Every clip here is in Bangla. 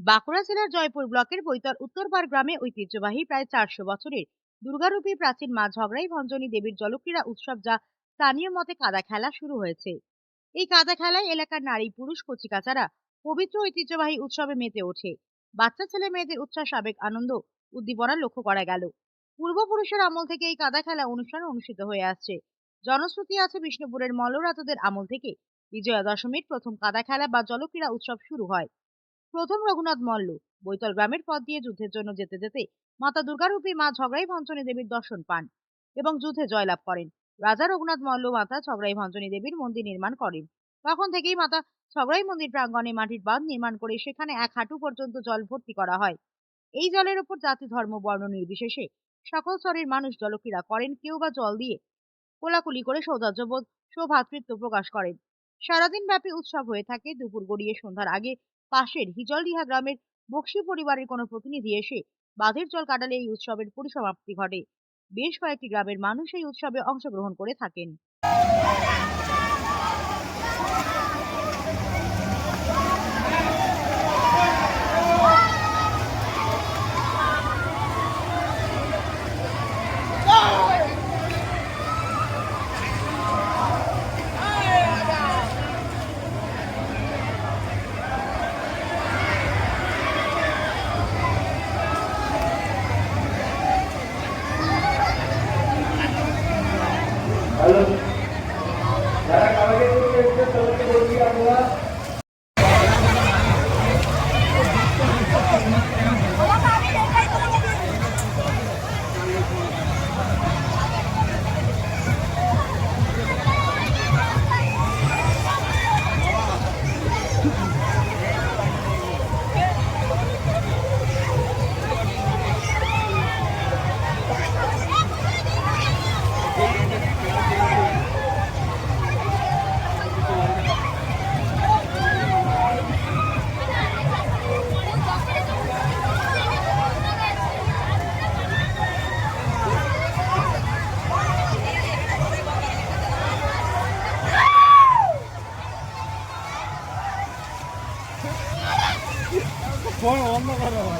বাঁকুড়া জেলার জয়পুর ব্লকের বৈতর উত্তরপাড় গ্রামে ঐতিহ্যবাহী প্রায় চারশো বছরের দুর্গারূপী প্রাচীন মা ঝগড়াই ভঞ্জনী দেবীর জলক্রীড়া উৎসব যা স্থানীয় মতে কাদা খেলা শুরু হয়েছে। এই কাদা খেলায় এলাকার নারী, পুরুষ, কচিকাচারা পবিত্র ঐতিহ্যবাহী উৎসবে মেতে ওঠে। বাচ্চা, ছেলে, মেয়েদের উচ্ছ্বাস আবেগ আনন্দ, উদ্দীপনা লক্ষ্য করা গেল। পূর্বপুরুষের আমল থেকে এই কাদা খেলা অনুষ্ঠান অনুষ্ঠিত হয়ে আসছে। জনশ্রুতি আছে বিষ্ণুপুরের মল্লরাজাদের আমল থেকে। বিজয়া দশমীর প্রথম কাদা খেলা বা জলক্রীড়া উৎসব শুরু হয়। প্রথম রঘুনাথ মল্ল। বৈতল গ্রামের পথ দিয়ে যুদ্ধের জন্য যেতে যেতে মাতা দুর্গারূপী মা ঝগড়াই ভঞ্জনী দেবীর দর্শন পান এবং যুদ্ধে জয়লাভ করেন। রাজা রঘুনাথ মল্ল মাতা ঝগড়াই ভঞ্জনী দেবীর মন্দির নির্মাণ করেন। তখন থেকেই মাতা ঝগড়াই মন্দির প্রাঙ্গণে মাটির বাঁধ নির্মাণ করে সেখানে এক হাঁটু পর্যন্ত জল ভর্তি করা হয়। এই জলের উপর জাতি, ধর্ম, বর্ণ নির্বিশেষে সকল স্তরের মানুষ জলক্রীড়া করেন, কেউ বা জল দিয়ে কোলাকুলি করে সৌন্দর্যবোধ সৌভাতৃত্ব প্রকাশ করেন। সারাদিন ব্যাপী উৎসব হয়ে থাকে, দুপুর গড়িয়ে সন্ধ্যার আগে পাশের হিজলডিহা গ্রামের বক্সি পরিবারের কোনো প্রতিনিধি এসে বাঁধের জল কাটালে এই উৎসবের পরিসমাপ্তি ঘটে। বেশ কয়েকটি গ্রামের মানুষ এই উৎসবে অংশগ্রহণ করে থাকেন। বড়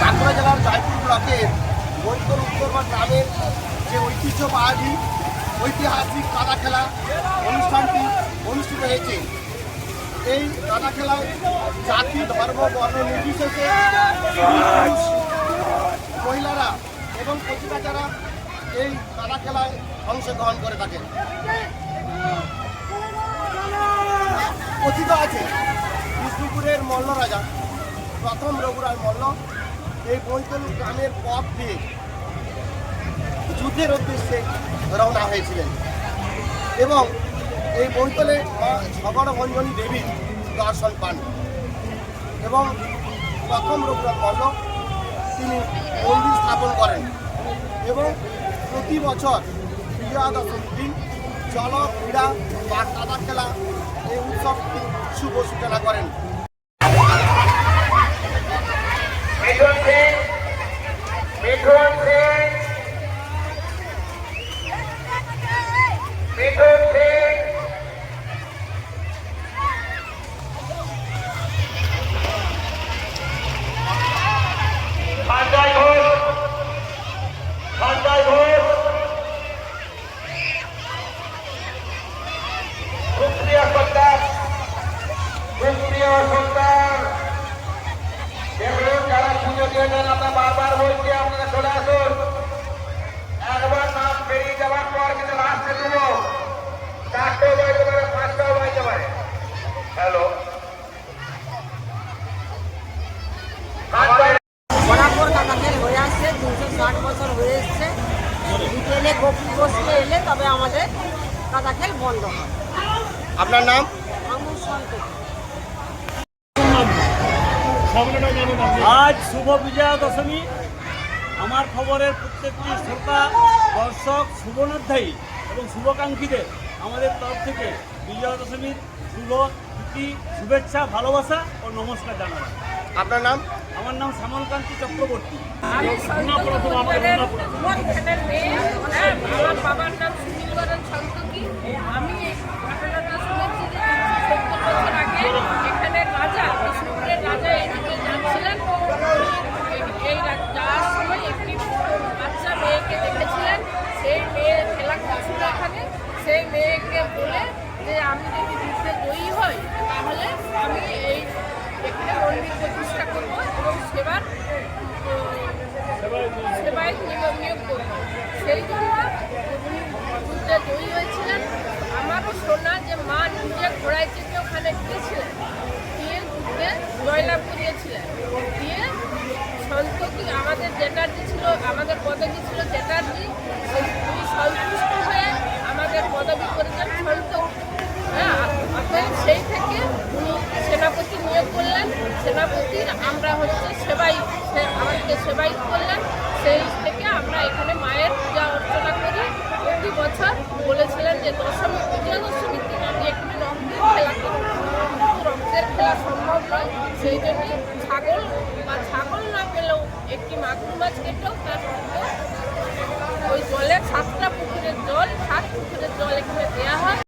বাঁকুড়া জেলার জয়পুর ব্লকের বৈতর উত্তরবঙ্গ গ্রামের যে ঐতিহ্যবাহী ঐতিহাসিক কাদা খেলা অনুষ্ঠানটি অনুষ্ঠিত হয়েছে। এই কাদা খেলায় জাতি, ধর্ম, বর্ণ নির্বিশেষে মহিলারা এবং কচিকাচারা এই কাদা খেলায় অংশগ্রহণ করে থাকেন। কথিত আছে, বিষ্ণুপুরের মল্ল রাজা, প্রথম রঘুরাজ মল্ল, এই বৈতল গ্রামের পথ দিয়ে যুদ্ধের উদ্দেশ্যে রওনা হয়েছিলেন। এবং এই বৈতলে মা ঝগড়ভঞ্জনী দেবীর দর্শন পান। এবং প্রথম রঘুরাজ মল্ল তিনি মন্দির স্থাপন করেন। এবং প্রতি বছর বিজয়া দশমীর দিন জল, ক্রীড়া বা খেলা এই উৎসব শুভ সূচনা করেন। ষাট বছর হয়ে এসছে। বিকেলে গোপী বসতে এলে তবে আমাদের কাদা খেল বন্ধ হয়। আপনার নাম? সন্তোষ আজ শুভ বিজয়া দশমী আমার খবরের প্রত্যেকটি শ্রোতা দর্শক শুভনোধ্যায়ী এবং শুভাকাঙ্ক্ষীদের আমাদের তরফ থেকে বিজয়া দশমীর শুভ প্রীতি শুভেচ্ছা ভালোবাসা ও নমস্কার জানালাম। আপনার নাম? আমার নাম শ্যামলকান্তি চক্রবর্তী। হ্যাঁ, আমার বাবার নাম সুনীল বরণ সন্তোষী আমি এই ঘটনাটা শুনেছি যে সত্তর বছর আগে এখানে রাজা রাজা এদিকে যাচ্ছিলেন এই- এই যাওয়ার সময় একটি বাচ্চা মেয়েকে দেখেছিলেন। সেই মেয়ে খেলা করছিল এখানে। সেই মেয়েকে বলে যে আমি যদি যুদ্ধে জয়ী হই তাহলে আমি এই এখানে মন্দির প্রতিষ্ঠা করব এবং সেবার সেবায় নিয়োগ করব। সেই জন্য উনি যুদ্ধে জয়ী হয়েছিলেন আমারও শোনা যে মা নিজে ঘোড়ায় চেপে ওখানে গিয়েছিলেন গিয়ে যুদ্ধে জয়লাভ করিয়েছিলেন দিয়ে সন্তোষী আমাদের চ্যাটার্জি ছিল আমাদের পদবী ছিল চ্যাটার্জি সেই তিনি সন্তুষ্ট হয়ে আমাদের পদবী করেছেন সন্তোষ হ্যাঁ অতএব সেই থেকে উনি সেনাপতি নিয়োগ করলেন সেনাপতির আমরা হচ্ছে সেবাই সে আমাদেরকে সেবাই করলেন সেই থেকে আমরা এখানে মায়ের পূজা অর্চনা করি প্রতি বছর বলেছিলেন যে দশমী পূজা দশমীর দিন আমি একটু রক্তের খেলা করি কিন্তু রক্তের খেলা সম্ভব নয় সেই জন্য ছাগল বা ছাগল না পেলেও একটি মাগুর মাছ কেটেও তার রক্ত ওই জলে সাতটা পুকুরের জল, সাত পুকুরের জল এখানে দেওয়া হয়।